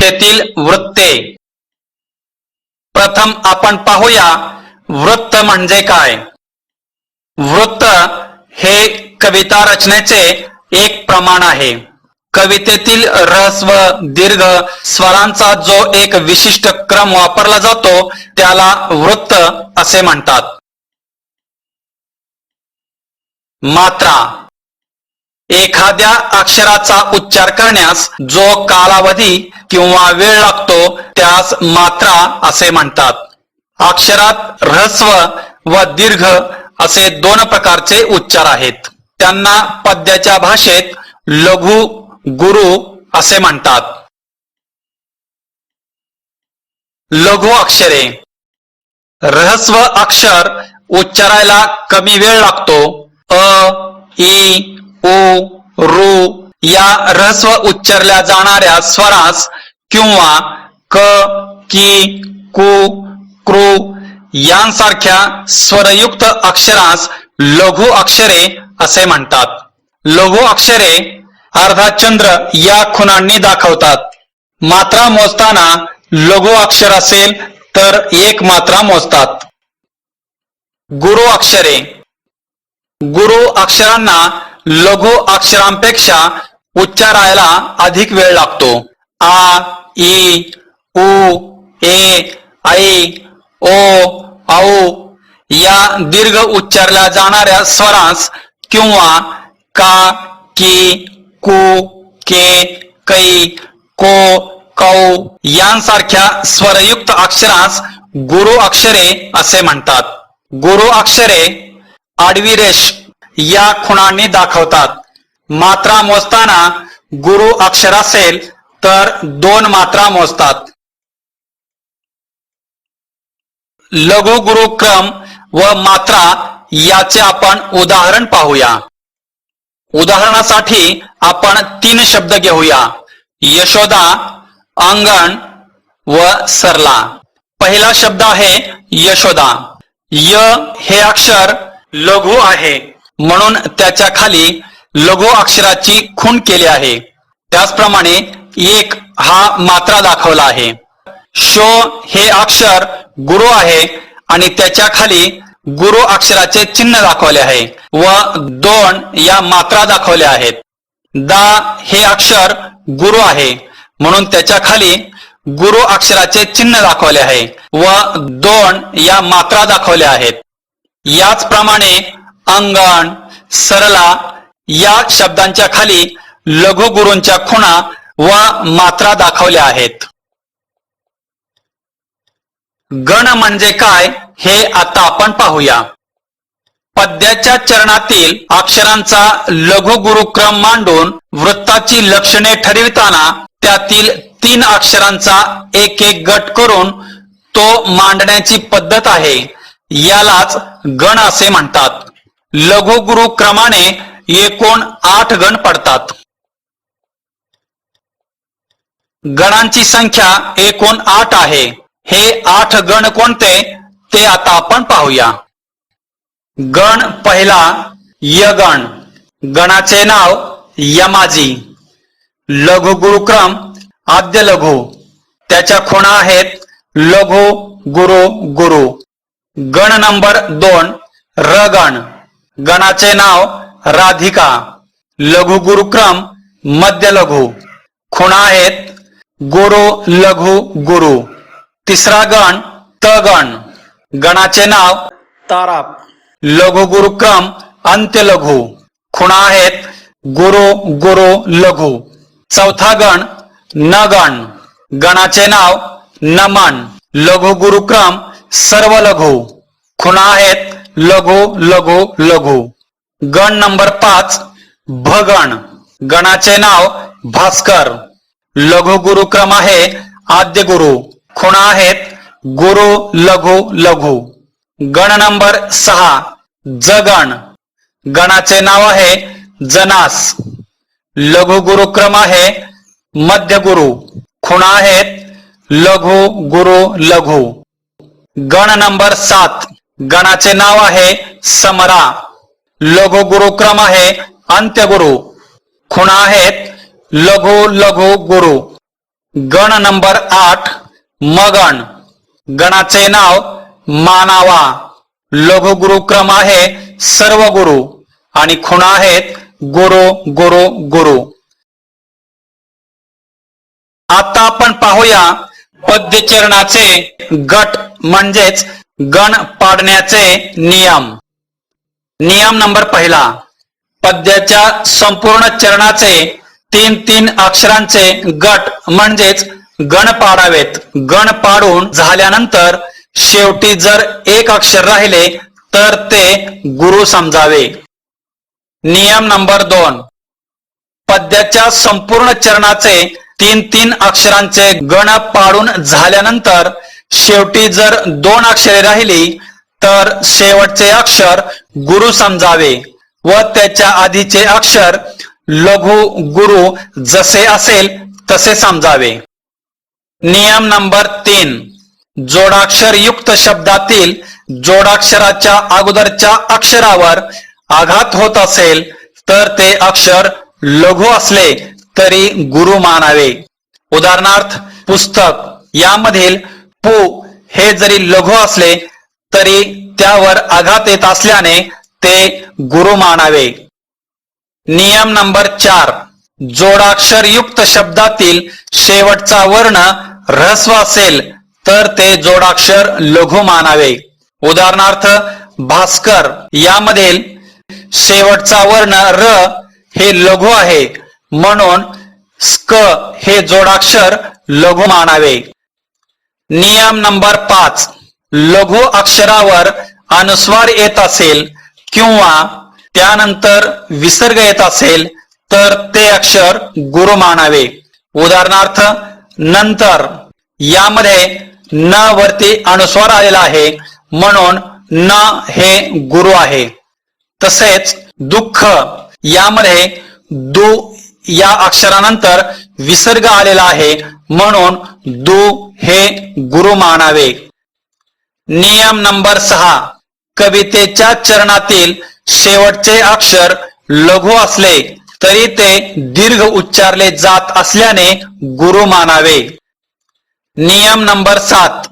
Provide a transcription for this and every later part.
कवितेतील वृत्ते. प्रथम आपण पाहूया वृत्त म्हणजे काय? वृत्त हे कविता रचनेचे एक प्रमाण आहे. कवितेतील रहस्व दीर्घ स्वरांचा जो एक विशिष्ट क्रम वापरला जातो त्याला वृत्त असे म्हणतात. मात्रा. एखाद्या अक्षराचा उच्चार करण्यास जो कालावधी किंवा वेळ लागतो त्यास मात्रा असे म्हणतात. अक्षरात ह्रस्व व दीर्घ असे दोन प्रकारचे उच्चार आहेत. त्यांना पद्याच्या भाषेत लघु गुरु असे म्हणतात. लघु अक्षरे. रहस्व अक्षर उच्चारायला कमी वेळ लागतो. अ ई उ रू या रस्व उच्चारल्या जाणाऱ्या स्वरास किंवा क की कु कृ यांसारख्या स्वरयुक्त अक्षरास लघु अक्षरे असे म्हणतात. लघु अक्षरे अर्धाचंद्र या खुणांनी दाखवतात. मात्रा मोजताना लघु अक्षर असेल तर एक मात्रा मोजतात. गुरु अक्षरे. गुरु अक्षरांना लघु अक्षरांपेक्षा उच्चारायला अधिक वेळ लागतो. आ ई उ ए ऐ ओ औ या दीर्घ उच्चारल्या जाणाऱ्या स्वरांस किंवा का की कु के कै को कौ यांसारख्या स्वरयुक्त अक्षरास गुरु अक्षरे असे म्हणतात. गुरु अक्षरे आडवी रेष या खुणांनी दाखवतात. मात्रा मोजताना गुरु अक्षर असेल तर दोन मात्रा मोजतात. लघु गुरु क्रम व मात्रा याचे आपण उदाहरण पाहूया. उदाहरणासाठी आपण तीन शब्द घेऊया. यशोदा अंगण व सरला. पहिला शब्द आहे यशोदा. य हे अक्षर लघु आहे. म्हणून त्याच्याखाली लघु अक्षराची खूण केली आहे. त्याचप्रमाणे एक हा मात्रा दाखवला आहे. शो हे अक्षर गुरु आहे आणि त्याच्याखाली गुरु अक्षराचे चिन्ह दाखवले आहे व दोन या मात्रा दाखवल्या आहेत. दा हे अक्षर गुरु आहे म्हणून त्याच्याखाली गुरु अक्षराचे चिन्ह दाखवले आहे व दोन या मात्रा दाखवल्या आहेत. याचप्रमाणे अंगण सरला या शब्दांच्या खाली लघुगुरूंच्या खुणा व मात्रा दाखवल्या आहेत. गण म्हणजे काय हे आता आपण पाहूया. पद्याच्या चरणातील अक्षरांचा लघु गुरुक्रम मांडून वृत्ताची लक्षणे ठरविताना त्यातील तीन अक्षरांचा एक एक गट करून तो मांडण्याची पद्धत आहे. यालाच गण असे म्हणतात. लघुगुरु क्रमाने एकूण आठ गण पडतात. गणांची संख्या एकूण आठ आहे. हे आठ गण कोणते? ते आता आपण पाहूया. गण पहिला यगण. गणाचे नाव यमाजी. लघु गुरुक्रम आद्य लघु. त्याच्या खुणा आहेत लघु गुरु गुरु. गण नंबर दोन रगण. गणाचे नाव राधिका लघु गुरुक्रम मध्य लघु. खुणा आहेत गुरु लघु गुरु. तिसरा गण तगण गणाचे नाव ताराप. लघु गुरुक्रम अंत्य लघु. खुणा आहेत गुरु गुरु लघु. चौथा गण नगण गणाचे नाव नमन. लघु गुरुक्रम सर्व लघु. खुणा आहेत लघु लघु लघु. गण नंबर पाच भगण. गणाचे नाव भास्कर. लघु गुरुक्रम आहे आद्य गुरु. खुणा आहेत गुरु लघु लघु. गण नंबर सहा जगण. गणाचे नाव आहे जनास. लघु गुरुक्रम आहे मध्य गुरु. खुणा आहेत लघु गुरु लघु. गण नंबर सात गणाचे नाव आहे समरा. लघु गुरु क्रम आहे अंत्यगुरु. खुणा आहेत लघु लघु गुरु. गण नंबर आठ मगण गणाचे नाव मानावा. लघु गुरु क्रम आहे सर्व गुरु आणि खुणा आहेत गुरु गुरु गुरु. आता आपण पाहूया पद्यचरणाचे गट म्हणजेच गण पाडण्याचे नियम. नियम नंबर पहिला. पद्याच्या संपूर्ण चरणाचे तीन तीन अक्षरांचे गट म्हणजेच गण पाडावेत. गण पाडून झाल्यानंतर शेवटी जर एक अक्षर राहिले तर ते गुरु समजावे. नियम नंबर दोन. पद्याच्या संपूर्ण चरणाचे तीन तीन अक्षरांचे गण पाडून झाल्यानंतर शेवटी जर दोन अक्षरे राहिली तर शेवटचे अक्षर गुरु समजावे व त्याच्या आधीचे अक्षर लघु गुरु जसे असेल तसे समजावे. नियम नंबर तीन. जोडाक्षर युक्त शब्दातील जोडाक्षराच्या अगोदरच्या अक्षरावर आघात होत असेल तर ते अक्षर लघु असले तरी गुरु मानावे. उदाहरणार्थ पुस्तक. यामधील पु हे जरी लघु असले तरी त्यावर आघात येत असल्याने ते गुरु मानावे. नियम नंबर चार. जोडाक्षर युक्त शब्दातील शेवटचा वर्ण ऱ्हस्व असेल तर ते जोडाक्षर लघु मानावे. उदाहरणार्थ भास्कर. यामधील शेवटचा वर्ण र हे लघु आहे म्हणून स्क हे जोडाक्षर लघु मानावे. नियम नंबर पाच. लघु अक्षरावर अनुस्वार येत असेल किंवा त्यानंतर विसर्ग येत असेल तर ते अक्षर गुरु मानावे. उदाहरणार्थ नंतर. यामध्ये न वरती अनुस्वार आलेला आहे म्हणून न हे गुरु आहे. तसेच दुःख. यामध्ये दु या अक्षरानंतर विसर्ग आलेला आहे म्हणून दु हे गुरु मानावे. नियम नंबर सहा. कवितेच्या चरणातील शेवटचे अक्षर लघु असले तरी ते दीर्घ उच्चारले जात असल्याने गुरु मानावे. नियम नंबर सात.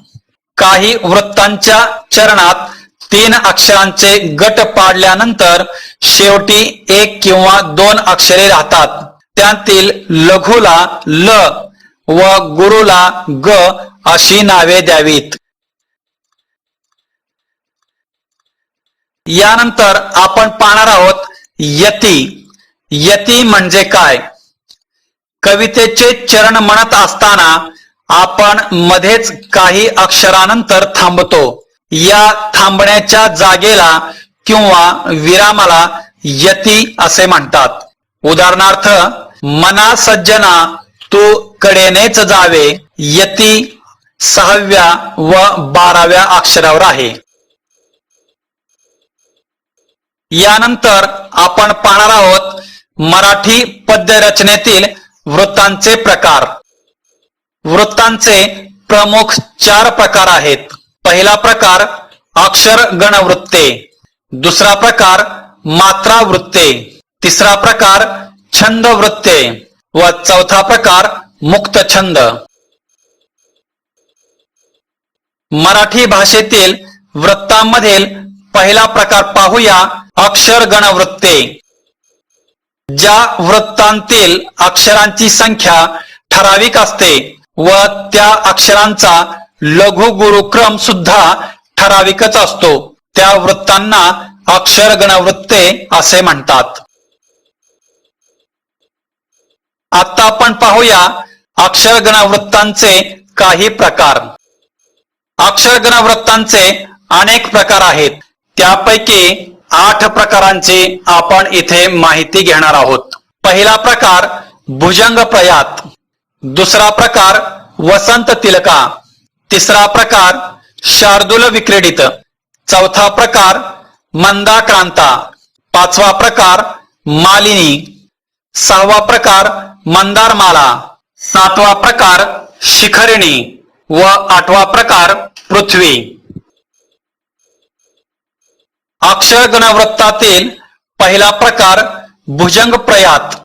काही वृत्तांच्या चरणात तीन अक्षरांचे गट पाडल्यानंतर शेवटी एक किंवा दोन अक्षरे राहतात. त्यातील लघुला ल व गुरुला ग अशी नावे द्यावीत. यानंतर आपण पाहणार आहोत यती. यती म्हणजे काय? कवितेचे चरण म्हणत असताना आपण मध्येच काही अक्षरानंतर थांबतो. या थांबण्याच्या जागेला किंवा विरामाला यती असे म्हणतात. उदाहरणार्थ मना सज्जना तू कडेनेच जावे यती सहाव्या व बाराव्या अक्षरावर आहे. यानंतर आपण पाहणार आहोत मराठी पद्य रचनेतील वृत्तांचे प्रकार. वृत्तांचे प्रमुख चार प्रकार आहेत. पहिला प्रकार अक्षर गणवृत्ते. दुसरा प्रकार मात्रा वृत्ते तिसरा प्रकार छंद वृत्ते व चौथा प्रकार मुक्त छंद. मराठी भाषेतील वृत्तांमधील पहिला प्रकार पाहूया अक्षर गणवृत्ते. ज्या वृत्तांतील अक्षरांची संख्या ठराविक असते व त्या अक्षरांचा लघु गुरुक्रम सुद्धा ठराविकच असतो. त्या वृत्तांना अक्षर गणवृत्ते असे म्हणतात. आता आपण पाहूया अक्षरगणा वृत्तांचे काही प्रकार. अक्षरगणा वृत्तांचे अनेक प्रकार आहेत. त्यापैकी आठ प्रकारांची आपण इथे माहिती घेणार आहोत. पहिला प्रकार भुजंग प्रयात. दुसरा प्रकार वसंत तिलका. तिसरा प्रकार शार्दूल विक्रीडित. चौथा प्रकार मंदाक्रांता. पाचवा प्रकार मालिनी. सहावा प्रकार मंदारमाला. सातवा प्रकार शिखरिणी व आठवा प्रकार पृथ्वी. अक्षर गणवृत्तातील पहिला प्रकार भुजंग प्रयात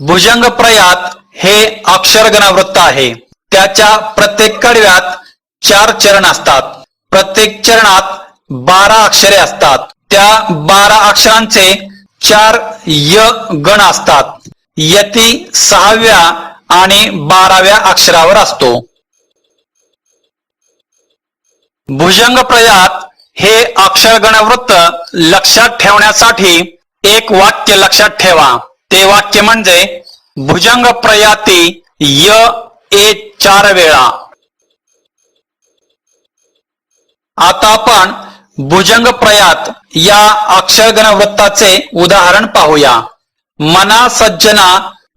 भुजंग प्रयात हे अक्षर गणवृत्त आहे. त्याच्या प्रत्येक कडव्यात चार चरण असतात. प्रत्येक चरणात बारा अक्षरे असतात. त्या बारा अक्षरांचे चार य गण असतात. यती सहाव्या आणि बाराव्या अक्षरावर असतो. भुजंग प्रयात हे अक्षरगणवृत्त लक्षात ठेवण्यासाठी एक वाक्य लक्षात ठेवा. ते वाक्य म्हणजे भुजंग प्रयाती य ए चार वेळा. आता आपण भुजंग प्रयात या अक्षरगण वृत्ताचे उदाहरण पाहूया. मना सज्जना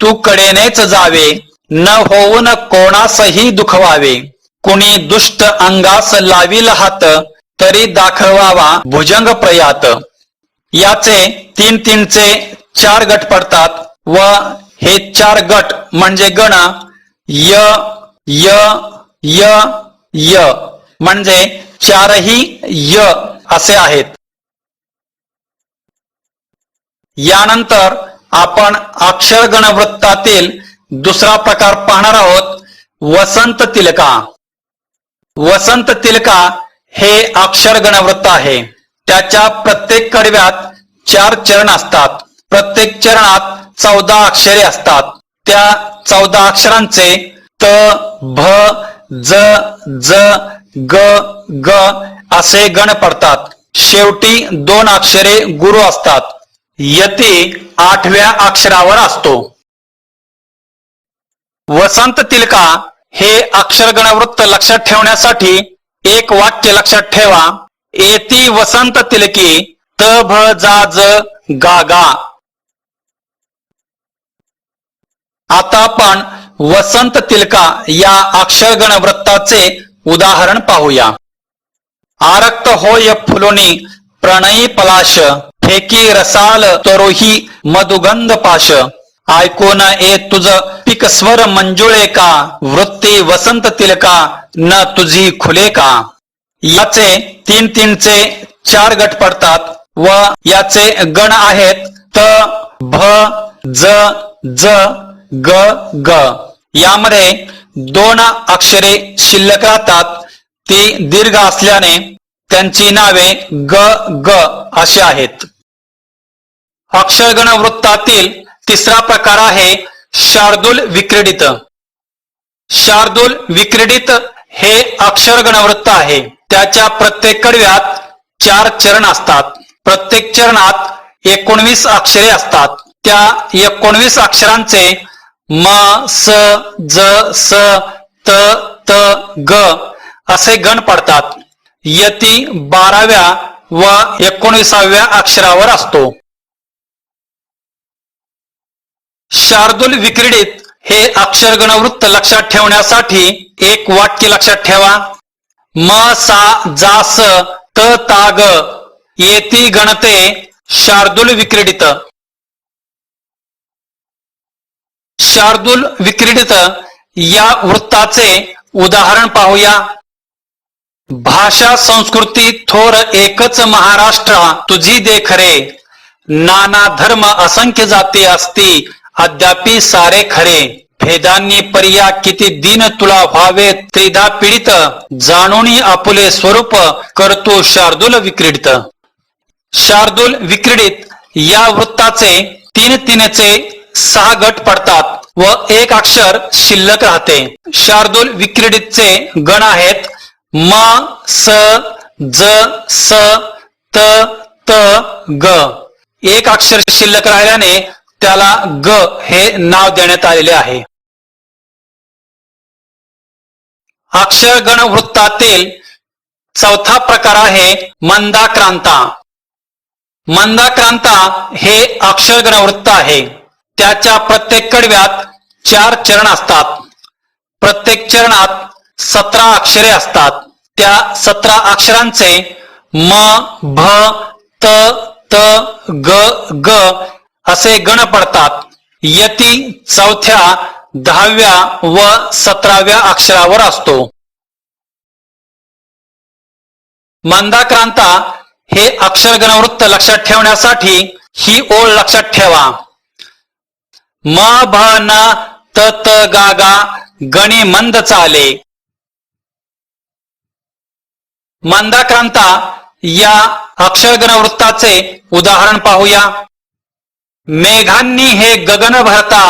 तू कडेनेच जावे न होऊन कोणासही दुखवावे. कुणी दुष्ट अंगास लावील हात तरी दाखवावा भुजंग प्रयात याचे तीन तीनचे चार गट पडतात व हे चार गट म्हणजे गण य य य य. म्हणजे चारही य असे आहेत. यानंतर आपण अक्षर गणवृत्तातील दुसरा प्रकार पाहणार आहोत वसंत तिलका. वसंत तिलका हे अक्षर गणवृत्त आहे. त्याच्या प्रत्येक कडव्यात चार चरण असतात. प्रत्येक चरणात चौदा अक्षरे असतात. त्या चौदा अक्षरांचे त भ ज ज ग ग असे गण पडतात. शेवटी दोन अक्षरे गुरु असतात. यती आठव्या अक्षरावर असतो. वसंत तिलका हे अक्षरगणवृत्त लक्षात ठेवण्यासाठी एक वाक्य लक्षात ठेवा. येती वसंत तिलकी त भ जा ज गा गा. आता आपण वसंत तिलका या अक्षरगण वृत्ताचे उदाहरण पाहूया. आरक्त होय फुलोनी प्रणयी पलाश फेकी रसाल तरोही मधुगंध पाश. ऐकून ए तुझ पिक स्वर मंजुळे का वृत्ती वसंत तिलका न तुझी खुले का? याचे तीन तीनचे चार गट पडतात व याचे गण आहेत त भ ज ज ग ग. यामध्ये दोन अक्षरे शिल्लक राहतात. ती दीर्घ असल्याने त्यांची नावे ग ग अशी आहेत. अक्षरगण वृत्तातील तिसरा प्रकार आहे शार्दूल विक्रीडित. शार्दूल विक्रीडित हे अक्षरगण वृत्त आहे. त्याच्या प्रत्येक कडव्यात चार चरण असतात. प्रत्येक चरणात एकोणवीस अक्षरे असतात. त्या एकोणवीस अक्षरांचे म स ज स त त ग असे गण पडतात. यती बाराव्या व एकोणीसाव्या अक्षरावर असतो. शार्दूल विक्रीडित हे अक्षर गणवृत्त लक्षात ठेवण्यासाठी एक वाक्य लक्षात ठेवा. म सा जास त ताग येती गणते शार्दूल विक्रीडित. शार्दूल विक्रीडित या वृत्ताचे उदाहरण पाहूया. भाषा संस्कृती थोर एकच महाराष्ट्र तुझी देखरे. नाना धर्म असंख्य जाती असती अद्यापी सारे खरे. भेदांनी पर्या किती दिन तुला व्हावे त्रिधा पीडित. जाणून आपुले स्वरूप करतो शार्दूल विक्रीडित. शार्दूल विक्रीडित या वृत्ताचे तीन तीनचे सहा गट पडतात. व एक अक्षर शिल्लक राहते. शार्दूल विक्रीडितचे गण आहेत. म स ज स त त ग. एक अक्षर शिल्लक राहिल्याने त्याला ग हे नाव देण्यात आलेले आहे. अक्षर गण वृत्तातील चौथा प्रकार आहे मंदाक्रांता. मंदाक्रांता हे अक्षर गण वृत्त आहे. त्याच्या प्रत्येक कडव्यात चार चरण असतात. प्रत्येक चरणात सतरा अक्षरे असतात. त्या सतरा अक्षरांचे म भ त त ग ग असे गण पडतात. यती चौथ्या दहाव्या व सतराव्या अक्षरावर असतो. मंदाक्रांता हे अक्षरगणवृत्त लक्षात ठेवण्यासाठी ही ओळ लक्षात ठेवा. म भ न त त गा गा गणी मंद चाले. मंदाक्रांता या अक्षरगण वृत्ताचे उदाहरण पाहूया. मेघांनी हे गगन भरता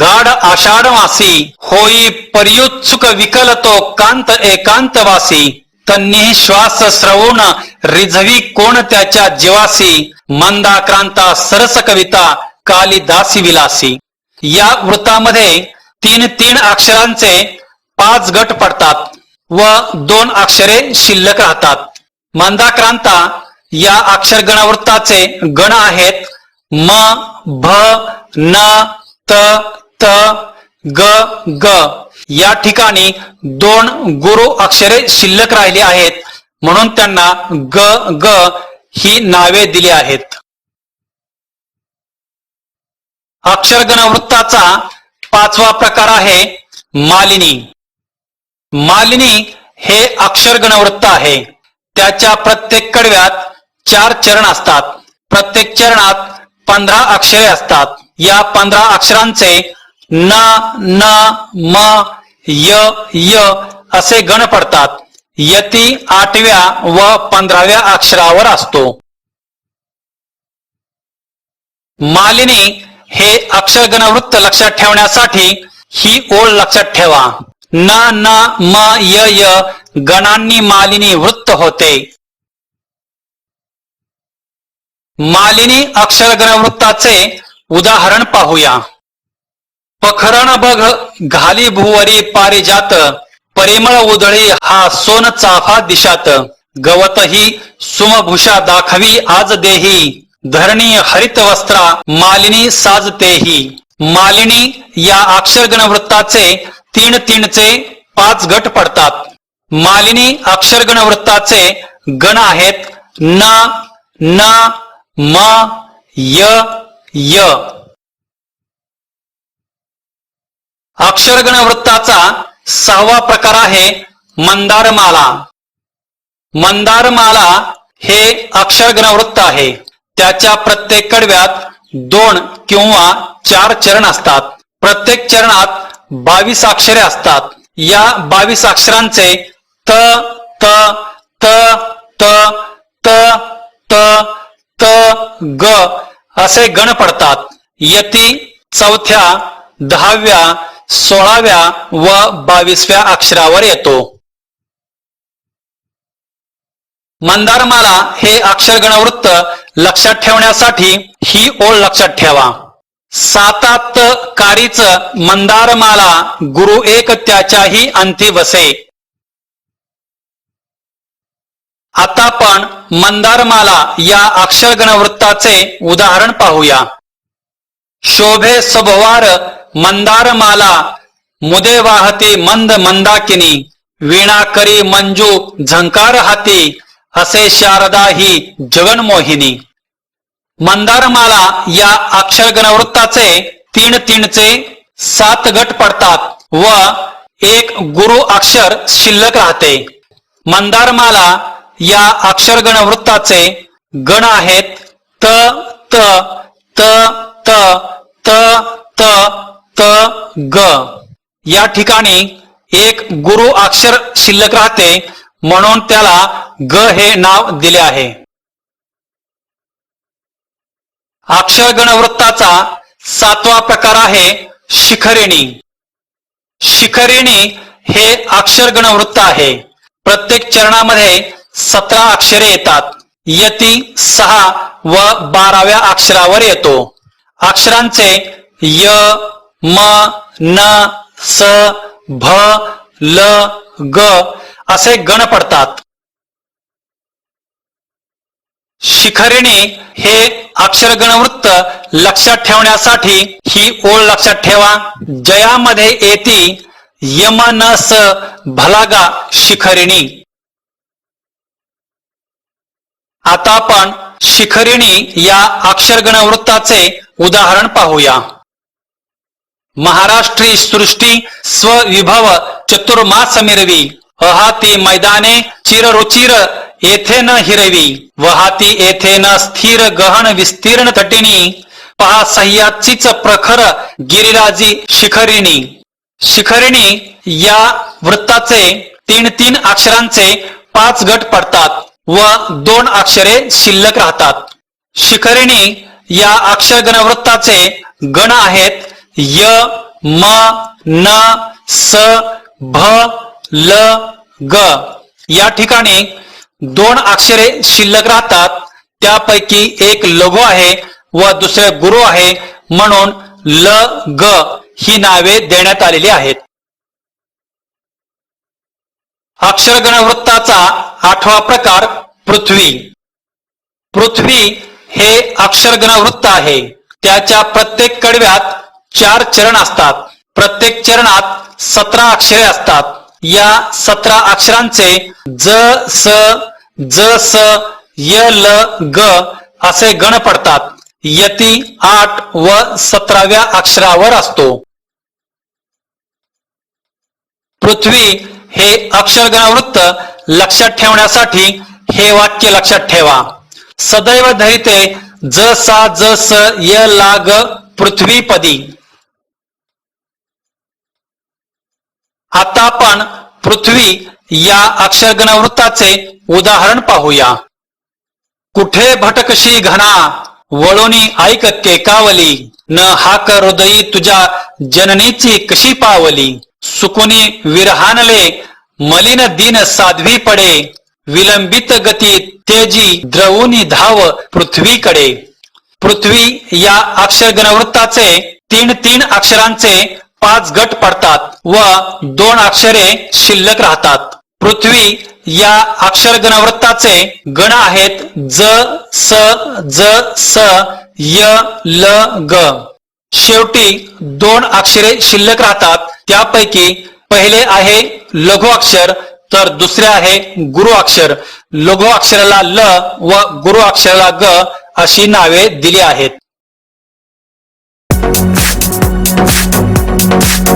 गाढ आषाढवासी होई पर्युत्सुक विकल तो कांत एकांतवासी तन्नी श्वास श्रवून रिझवी कोण त्याच्या जीवासी मंदाक्रांता सरस कविता कालिदासी विलासी. या वृत्तामध्ये तीन तीन अक्षरांचे पाच गट पडतात व दोन अक्षरे शिल्लक राहतात. मंदाक्रांता या अक्षर गणवृत्ताचे गण आहेत. म भ न त त ग ग. या ठिकाणी दोन गुरु अक्षरे शिल्लक राहिली आहेत. म्हणून त्यांना ग ग ही नावे दिली आहेत. अक्षरगण वृत्ताचा पाचवा प्रकार आहे मालिनी. मालिनी हे अक्षरगण वृत्त आहे. त्याच्या प्रत्येक कडव्यात चार चरण असतात. प्रत्येक चरणात पंधरा अक्षरे असतात. या पंधरा अक्षरांचे न न म य य असे गण पडतात. यती आठव्या व पंधराव्या अक्षरावर असतो. मालिनी हे अक्षरगण वृत्त लक्षात ठेवण्यासाठी ही ओळ लक्षात ठेवा. न न म य य गणांनी मालिनी वृत्त होते. मालिनी अक्षरगण वृत्ताचे उदाहरण पाहूया. पखरण बघ घाली भुवरी पारिजात परिमळ उधळी हा सोन चाफा दिशात. गवतही सुमभूषा दाखवी आज देही. धरणी हरित वस्त्रा मालिनी साजतेही. मालिनी या अक्षरगण वृत्ताचे तीन तीनचे पाच गट पडतात. मालिनी अक्षरगण वृत्ताचे गण आहेत न न म य य. अक्षरगण वृत्ताचा सहावा प्रकार आहे मंदारमाला. मंदारमाला हे अक्षरगण वृत्त आहे. त्याच्या प्रत्येक कडव्यात दोन किंवा चार चरण असतात. प्रत्येक चरणात बावीस अक्षरे असतात. या बावीस अक्षरांचे त त त त त त त ग असे गण पडतात. यती चौथ्या दहाव्या सोळाव्या व बावीसव्या अक्षरावर येतो. मंदारमाला हे अक्षरगणवृत्त लक्षात ठेवण्यासाठी ही ओळ लक्षात ठेवा. सातात कारीच मंदारमाला गुरु एक त्याच्याही अंती बसे आता आपण मंदारमाला या अक्षरगणवृत्ताचे उदाहरण पाहूया. शोभे सभवार मंदारमाला मुदे वाहती मंद मंदाकिनी वीणा करी मंजू झंकार हाती असे शारदा ही जगनमोहिनी मंदारमाला या अक्षरगणवृत्ताचे तीन तीनचे सात गट पडतात व एक गुरु अक्षर शिल्लक राहते. मंदारमाला या अक्षरगणवृत्ताचे गण आहेत त त त त त त त ग. या ठिकाणी एक गुरु अक्षर शिल्लक राहते म्हणून त्याला ग हे नाव दिले आहे. अक्षर गणवृत्ताचा सातवा प्रकार आहे शिखरिणी. शिखरिणी हे अक्षर गणवृत्त आहे. प्रत्येक चरणामध्ये सतरा अक्षरे येतात. यती सहा व बाराव्या अक्षरावर येतो. अक्षरांचे य म न स भ ल ग असे गण पडतात. शिखरिणी हे अक्षरगणवृत्त लक्षात ठेवण्यासाठी ही ओळ लक्षात ठेवा. जयामध्ये येती यम न स भलागा शिखरिणी. आता आपण शिखरिणी या अक्षरगणवृत्ताचे उदाहरण पाहूया. महाराष्ट्री सृष्टी स्वविभव चतुर्मास मिरवी. अहाती मैदाने चिररुचिर येथे न हिरवी वहाती येथे न स्थिर गहन विस्तीर्ण तटिनी पहा सह्याचीच प्रखर गिरिराजी शिखरिणी. शिखरिणी या वृत्ताचे तीन तीन अक्षरांचे पाच गट पडतात व दोन अक्षरे शिल्लक राहतात. शिखरिणी या अक्षर गणवृत्ताचे गण आहेत य म न स भ ल ग. या ठिकाणी दोन अक्षरे शिल्लक राहतात. त्यापैकी एक लघु आहे व दुसरे गुरु आहे. म्हणून ल ग ही नावे देण्यात आलेली आहेत. अक्षरगणवृत्ताचा आठवा प्रकार पृथ्वी. पृथ्वी हे अक्षरगणवृत्त आहे. त्याच्या प्रत्येक कडव्यात चार चरण असतात. प्रत्येक चरणात सतरा अक्षरे असतात. या सतरा अक्षरांचे ज स ज स य ल ग असे गण पडतात. यती आठ व सतराव्या अक्षरावर असतो. पृथ्वी हे अक्षरगणवृत्त लक्षात ठेवण्यासाठी हे वाक्य लक्षात ठेवा. सदैव धरिते ज सा ज स य ला ग पृथ्वीपदी. आता आपण पृथ्वी या अक्षरगणवृत्ताचे उदाहरण पाहूया. कुठे भटकशी घना वळोनी ऐक केकावली न हाक हृदयी तुझ्या जननीची कशी पावली? सुकुनी विरहानले मलिन दिन साध्वी पडे विलंबित गती तेजी द्रवुनी धाव पृथ्वीकडे. पृथ्वी या अक्षरगणवृत्ताचे तीन तीन अक्षरांचे पाच गट पडतात व दोन अक्षरे शिल्लक राहतात. पृथ्वी या अक्षर गणवृत्ताचे गण आहेत ज स ज स य ल ग. शेवटी दोन अक्षरे शिल्लक राहतात. त्यापैकी पहिले आहे लघु अक्षर तर दुसरे आहे गुरु अक्षर. लघु अक्षराला ल व गुरु अक्षराला ग अशी नावे दिली आहेत. thank you.